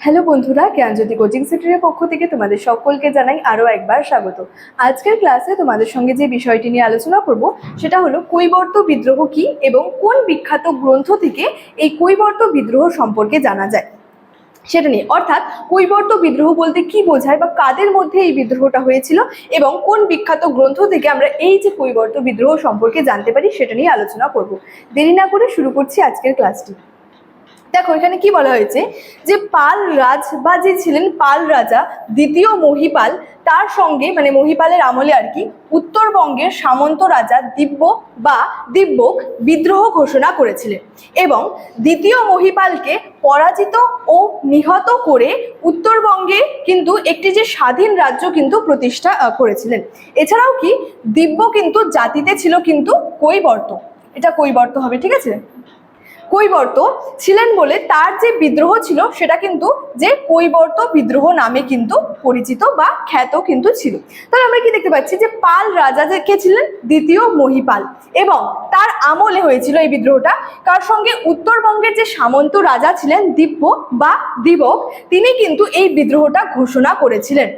Hello বন্ধুরা, জ্ঞানজ্যোতি coaching সেন্টারের পক্ষ থেকে তোমাদের সকলকে জানাই আরও একবার স্বাগত। আজকের ক্লাসে তোমাদের সঙ্গে যে বিষয়টি নিয়ে আলোচনা করব, সেটা হলো কৈবর্ত বিদ্রোহ কি এবং কোন বিখ্যাত গ্রন্থ থেকে এই কৈবর্ত বিদ্রোহ সম্পর্কে জানা যায়? সেটা নিয়ে, অর্থাৎ কৈবর্ত বিদ্রোহ বলতে কি বোঝায় বা কাদের মধ্যে এই বিদ্রোহটা হয়েছিল এবং কোন বিখ্যাত গ্রন্থ থেকে আমরা এই যে কৈবর্ত বিদ্রোহ সম্পর্কে জানতে পারি সেটা নিয়ে আলোচনা করব। দেরি না করে শুরু করছি আজকের ক্লাসটি। দেখো, এখানে কি বলা হয়েছে? যে পাল রাজ বা যে ছিলেন পাল রাজা দ্বিতীয় মহিপাল, তার সঙ্গে মানে মহিপালের আমলে আর কি, উত্তরবঙ্গের সামন্ত রাজা দিব্য বা দিব্যক বিদ্রোহ ঘোষণা করেছিলেন এবং দ্বিতীয় মহিপালকে পরাজিত ও নিহত করে উত্তরবঙ্গে কিন্তু একটি যে স্বাধীন রাজ্য কিন্তু প্রতিষ্ঠা করেছিলেন। এছাড়াও কি, দিব্য কিন্তু জাতিতে ছিল কিন্তু কৈবর্ত। এটা কৈবর্ত হবে, ঠিক আছে? কৈবর্ত ছিলেন বলে তার যে বিদ্রোহ ছিল, সেটা কিন্তু যে কৈবর্ত বিদ্রোহ নামে কিন্তু পরিচিত বা খ্যাত কিন্তু ছিল। তাহলে আমরা কি দেখতে পাচ্ছি যে পাল রাজা যে কে ছিলেন? দ্বিতীয় মহিপাল। এবং তার আমলে হয়েছিল এই বিদ্রোহটা। কার সঙ্গে? উত্তরবঙ্গের যে সামন্ত রাজা ছিলেন, দিব্য বা দিবক, তিনি কিন্তু এই বিদ্রোহটা ঘোষণা করেছিলেন।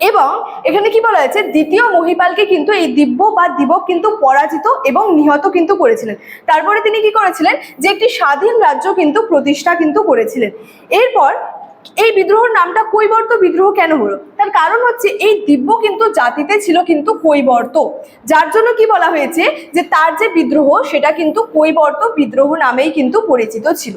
এবং এখানে কি বলা হয়েছে? দ্বিতীয় মহিপালকে কিন্তু এই দিব্য বা দিবক কিন্তু পরাজিত এবং নিহত কিন্তু করেছিলেন। তারপরে তিনি কি করেছিলেন? যে একটি স্বাধীন রাজ্য কিন্তু প্রতিষ্ঠা কিন্তু করেছিলেন। এরপর এই বিদ্রোহের নামটা কৈবর্ত বিদ্রোহ কেন হলো? তার কারণ হচ্ছে এই দিব্য কিন্তু জাতিতে ছিল কিন্তু কৈবর্ত। যার জন্য কি বলা হয়েছে? যে তার যে বিদ্রোহ, সেটা কিন্তু কৈবর্ত বিদ্রোহ নামেই কিন্তু পরিচিত ছিল।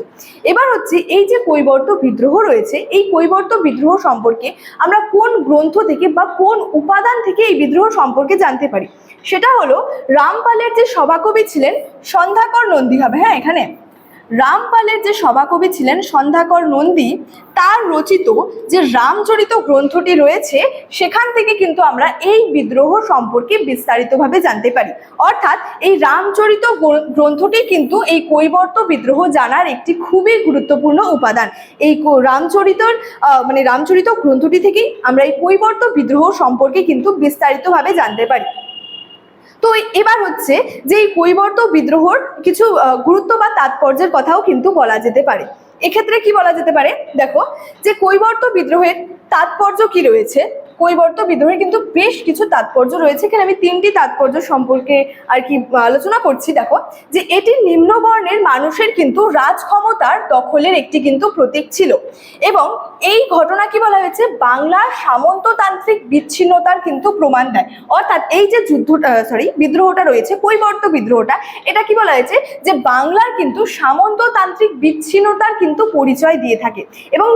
এবার হচ্ছে এই যে কৈবর্ত বিদ্রোহ রয়েছে, এই কৈবর্ত বিদ্রোহ সম্পর্কে আমরা কোন গ্রন্থ থেকে বা কোন উপাদান থেকে এই বিদ্রোহ সম্পর্কে জানতে পারি? সেটা হলো রামপালের যে সভাকবি ছিলেন সন্ধ্যাকর নন্দী হবে হ্যাঁ এখানে। রামপালের যে সভাকবি ছিলেন সন্ধ্যাকর নন্দী, তার রচিত যে রামচরিত গ্রন্থটি রয়েছে, সেখান থেকে কিন্তু আমরা এই বিদ্রোহ সম্পর্কে বিস্তারিতভাবে জানতে পারি। অর্থাৎ এই রামচরিত গ্রন্থটি কিন্তু এই কৈবর্ত বিদ্রোহ জানার একটি খুবই গুরুত্বপূর্ণ উপাদান। এই রামচরিতর মানে রামচরিত গ্রন্থটি থেকেই আমরা এই কৈবর্ত বিদ্রোহ সম্পর্কে কিন্তু বিস্তারিতভাবে জানতে পারি। তো এবার হচ্ছে যে এই কৈবর্ত বিদ্রোহর কিছু গুরুত্ব বা তাৎপর্যের কথাও কিন্তু বলা যেতে পারে। এক্ষেত্রে কি বলা যেতে পারে? দেখো, যে কৈবর্ত বিদ্রোহের তাৎপর্য কি রয়েছে? কৈবর্ত বিদ্রোহের কিন্তু বেশ কিছু তাৎপর্য রয়েছে। এখানে আমি তিনটি তাৎপর্য সম্পর্কে আর কি আলোচনা করছি। দেখো, যে এটি নিম্নবর্ণের মানুষের কিন্তু রাজ ক্ষমতার দখলের একটি কিন্তু প্রতীক ছিল। এবং এই ঘটনা কি বলা হয়েছে? বাংলার সামন্ততান্ত্রিক বিচ্ছিন্নতার কিন্তু প্রমাণ দেয়। অর্থাৎ এই যে যুদ্ধ সরি বিদ্রোহটা রয়েছে কৈবর্ত বিদ্রোহটা, এটা কি বলা হয়েছে? যে বাংলার কিন্তু সামন্ততান্ত্রিক বিচ্ছিন্নতার কিন্তু পরিচয় দিয়ে থাকে। এবং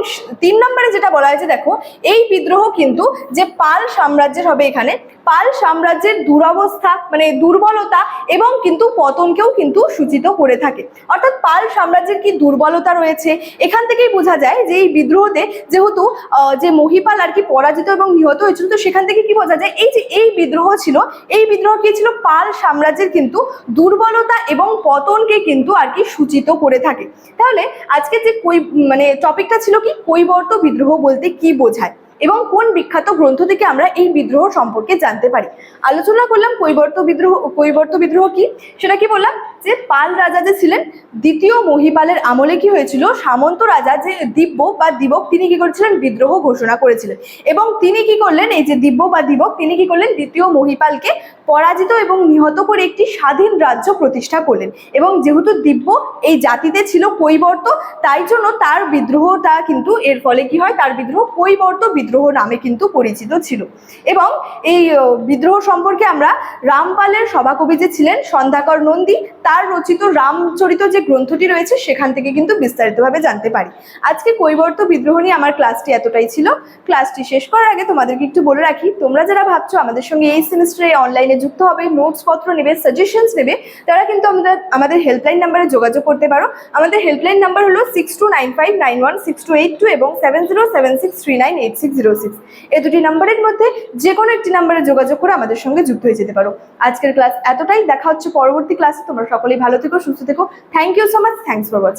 তিন নম্বরে যেটা বলা হয়েছে, দেখো, এই বিদ্রোহ কিন্তু যে পাল সাম্রাজ্যের হবে এখানে। পাল সাম্রাজ্যের দুরবস্থা মানে দুর্বলতা এবং কিন্তু পতনকেও কিন্তু সূচিত করে থাকে। অর্থাৎ পাল সাম্রাজ্যের কি দুর্বলতা রয়েছে? এখান থেকেই বোঝা যায় যে এই বিদ্রোহতে যেহেতু যে মহিপাল আর কি পরাজিত এবং নিহত হয়েছিল, তো সেখান থেকে কি বোঝা যায়? এই যে এই বিদ্রোহ ছিল, এই বিদ্রোহ কি ছিল? পাল সাম্রাজ্যের কিন্তু দুর্বলতা এবং পতনকে কিন্তু আর কি সূচিত করে থাকে। তাহলে আজকে যে কই মানে টপিকটা ছিল কি? কৈবর্ত বিদ্রোহ বলতে কি বোঝায়? এবং কোন বিখ্যাত গ্রন্থ থেকে আমরা এই বিদ্রোহ সম্পর্কে জানতে পারি? আলোচনা করলাম কৈবর্ত বিদ্রোহ কৈবর্ত বিদ্রোহ কি? সেটা কি বললাম? যে পাল রাজা যে ছিলেন, দ্বিতীয় মহিপালের আমলে কি হয়েছিল? সামন্ত রাজা যে দিব্য বা দিবক, তিনি কি করেছিলেন? বিদ্রোহ ঘোষণা করেছিলেন। এবং তিনি কি করলেন? এই যে দিব্য বা দিবক, তিনি কি করলেন? দ্বিতীয় মহিপালকে পরাজিত এবং নিহত করে একটি স্বাধীন রাজ্য প্রতিষ্ঠা করলেন। এবং যেহেতু দিব্য এই জাতিতে ছিল কৈবর্ত, তাই জন্য তার বিদ্রোহটা কিন্তু এর ফলে কি হয়? তার বিদ্রোহ কৈবর্ত বিদ্রোহ নামে কিন্তু পরিচিত ছিল। এবং এই বিদ্রোহ সম্পর্কে আমরা রামপালের সভাকবি যে ছিলেন, সন্ধ্যাকর নন্দী তার রচিত রামচরিত যে গ্রন্থটি রয়েছে, সেখান থেকে কিন্তু বিস্তারিতভাবে জানতে পারি। আজকে কৈবর্ত বিদ্রোহ নিয়ে আমার ক্লাসটি এতটাই ছিল। ক্লাসটি শেষ করার আগে তোমাদেরকে একটু বলে রাখি, তোমরা যারা ভাবছ আমাদের সঙ্গে এই সেমিস্টারে অনলাইনে যুক্ত হবে নোটস পত্র নেবে সাজেশনস নেবে, তারা কিন্তু আমাদের আমাদের হেল্পলাইন নাম্বারে যোগাযোগ করতে পারো। আমাদের হেল্পলাইন নাম্বার হলো six two nine five nine one six two eight two এবং seven zero seven six three nine eight six zero six এই দুটি নাম্বারের মধ্যে যে কোনো একটি নাম্বারে যোগাযোগ করে আমাদের সঙ্গে যুক্ত হয়ে যেতে পারো। আজকের ক্লাস এতটাই, দেখা হচ্ছে পরবর্তী ক্লাসে তোমরা সকলেই ভালো থেকো সুস্থ থেকো। Thank you so much thanks for watching